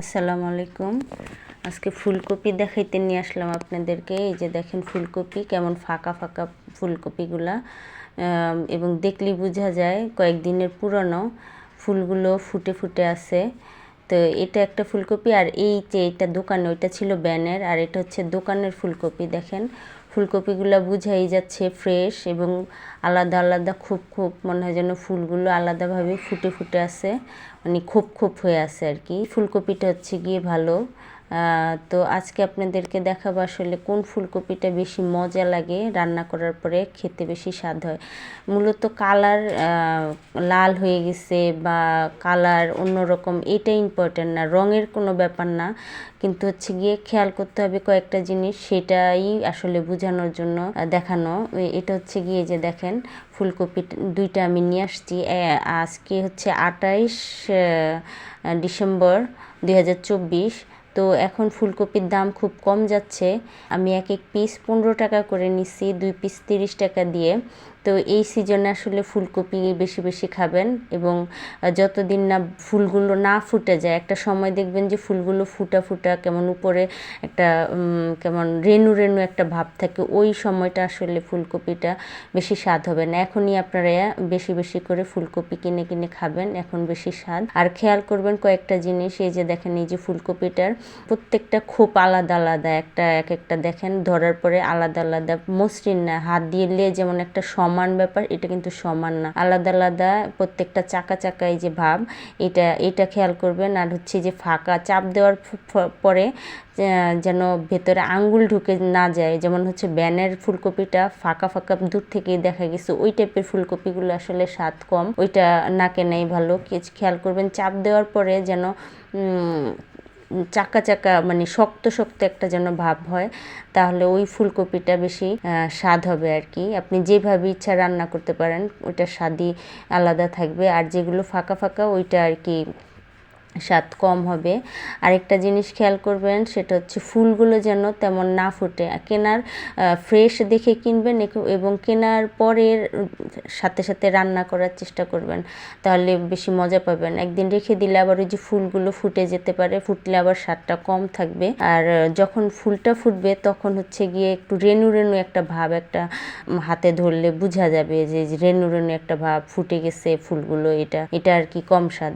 আসসালামু আলাইকুম। আজকে ফুলকপি দেখাইতে নিয়ে আসলাম আপনাদেরকে। এই যে দেখেন ফুলকপি, কেমন ফাঁকা ফাঁকা ফুলকপিগুলা। এবং দেখলেই বোঝা যায় কয়েকদিনের পুরনো ফুলগুলো ফুটে ফুটে আছে। তো এটা একটা ফুলকপি আর এই যে এটা দোকানে, ওইটা ছিল ব্যানের। আর এটা হচ্ছে দোকানের ফুলকপি, দেখেন। ফুলকপিগুলো বুঝাই যাচ্ছে ফ্রেশ এবং আলাদা আলাদা খুব খুব মনে হয় যেন ফুলগুলো আলাদাভাবে ফুটে ফুটে আছে মানে খুব খুব হয়ে আছে আর কি। ফুলকপিটা হচ্ছে গিয়ে ভালো। তো আজকে আপনাদেরকে দেখাবো আসলে কোন ফুলকপিটা বেশি মজা লাগে রান্না করার পরে খেতে বেশি স্বাদ হয়। মূলত কালার লাল হয়ে গেছে বা কালার অন্যরকম, এটা ইম্পর্টেন্ট না, রঙের কোনো ব্যাপার না। কিন্তু হচ্ছে গিয়ে খেয়াল করতে হবে কয়েকটা জিনিস, সেটাই আসলে বোঝানোর জন্য দেখানো। এটা হচ্ছে গিয়ে যে দেখেন, ফুলকপি দুইটা আমি নিয়ে আসছি। আজকে হচ্ছে আটাইশ ডিসেম্বর দুই হাজার চব্বিশ তো এখন ফুলকপির দাম খুব কম যাচ্ছে। আমি এক এক পিস পনেরো টাকা করে নিচ্ছি, দুই পিস তিরিশ টাকা দিয়ে। তো এই সিজনে আসলে ফুলকপি বেশি বেশি খাবেন এবং যতদিন না ফুলগুলো না ফুটে যায়, একটা সময় দেখবেন যে ফুলগুলো ফুটা ফুটা কেমন উপরে একটা কেমন রেনু রেনু একটা ভাব থাকে, ওই সময়টা আসলে ফুলকপিটা বেশি স্বাদ হবে না। এখনই আপনারা বেশি বেশি করে ফুলকপি কিনে কিনে খাবেন, এখন বেশি স্বাদ। আর খেয়াল করবেন কয়েকটা জিনিস, এই যে দেখেন, এই যে ফুলকপিটার প্রত্যেকটা খোপ আলাদা আলাদা, একটা এক একটা দেখেন, ধরার পরে আলাদা আলাদা মসৃণ না হাত দিয়ে যেমন একটা সমান ব্যাপার, এটা কিন্তু সমান না। আলাদা আলাদা প্রত্যেকটা চাকা চাকা এই যে ভাব, এটা এটা খেয়াল করবেন। আর হচ্ছে যে ফাঁকা চাপ দেওয়ার পরে যেন ভেতরে আঙ্গুল ঢুকে না যায়। যেমন হচ্ছে ব্যানের ফুলকপিটা ফাঁকা ফাঁকা দূর থেকেই দেখা গেছে, ওই টাইপের ফুলকপিগুলো আসলে স্বাদ কম। ওইটা নাকে নেই ভালো। খেয়াল করবেন, চাপ দেওয়ার পরে যেন চাকা চাকা মানে শক্ত শক্ত একটা যেন ভাব হয়, তাহলে ওই ফুলকপিটা বেশি স্বাদ হবে আর কি আপনি যেভাবে ইচ্ছা রান্না করতে পারেন, ওইটার স্বাদই আলাদা থাকবে। আর যেগুলো ফাঁকা ফাঁকা, ওইটা আর কি স্বাদ কম হবে। আরেকটা জিনিস খেয়াল করবেন, সেটা হচ্ছে ফুলগুলো যেন তেমন না ফুটে। কেনার ফ্রেশ দেখে কিনবেন এবং কেনার পরের সাথে সাথে রান্না করার চেষ্টা করবেন। তাহলে বেশি মজা পাবেন। একদিন রেখে দিলে আবার ওই যে ফুলগুলো ফুটে যেতে পারে, ফুটলে আবার স্বাদটা কম থাকবে। আর যখন ফুলটা ফুটবে, তখন হচ্ছে গিয়ে একটু রেনু রেনু একটা ভাব একটা হাতে ধরলে বোঝা যাবে যে রেনু রেনু একটা ভাব ফুটে গেছে ফুলগুলো, এটা এটা আর কি কম স্বাদ।